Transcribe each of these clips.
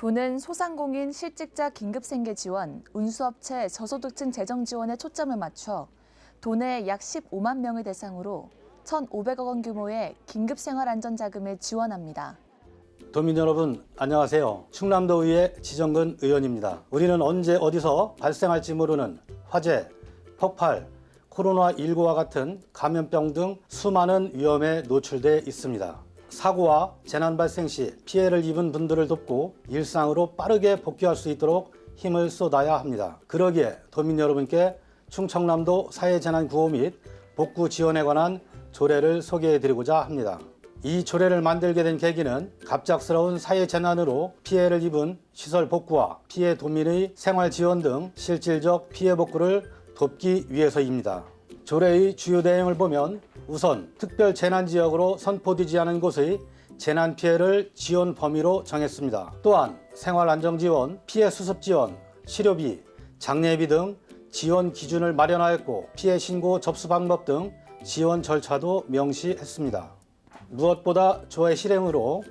도는 소상공인 실직자 긴급생계 지원, 운수업체 저소득층 재정 지원에 초점을 맞춰 도내 약 15만 명을 대상으로 1,500억 원 규모의 긴급생활안전자금을 지원합니다. 도민 여러분 안녕하세요. 충남도의회 지정근 의원입니다. 우리는 언제 어디서 발생할지 모르는 화재, 폭발, 코로나19와 같은 감염병 등 수많은 위험에 노출돼 있습니다. 사고와 재난 발생 시 피해를 입은 분들을 돕고 일상으로 빠르게 복귀할 수 있도록 힘을 쏟아야 합니다. 그러기에 도민 여러분께 충청남도 사회재난구호 및 복구 지원에 관한 조례를 소개해 드리고자 합니다. 이 조례를 만들게 된 계기는 갑작스러운 사회 재난으로 피해를 입은 시설 복구와 피해 도민의 생활 지원 등 실질적 피해 복구를 돕기 위해서입니다. 조례의 주요 내용을 보면 우선 특별 재난 지역으로 선포되지 않은 곳의 재난 피해를 지원 범위로 정했습니다. 또한 생활 안정 지원, 피해 수습 지원, 치료비, 장례비 등 지원 기준을 마련하였고 피해 신고 접수 방법 등 지원 절차도 명시했습니다. 무엇보다 조의 실행으로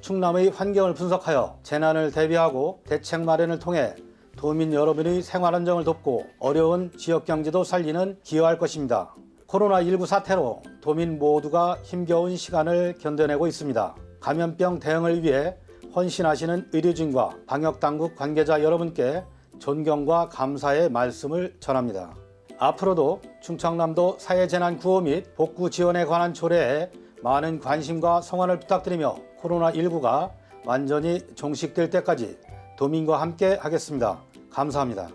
충남의 환경을 분석하여 재난을 대비하고 대책 마련을 통해 도민 여러분의 생활 안정을 돕고 어려운 지역 경제도 살리는 기여할 것입니다. 코로나19 사태로 도민 모두가 힘겨운 시간을 견뎌내고 있습니다. 감염병 대응을 위해 헌신하시는 의료진과 방역당국 관계자 여러분께 존경과 감사의 말씀을 전합니다. 앞으로도 충청남도 사회재난구호 및 복구 지원에 관한 조례에 많은 관심과 성원을 부탁드리며 코로나19가 완전히 종식될 때까지 도민과 함께 하겠습니다. 감사합니다.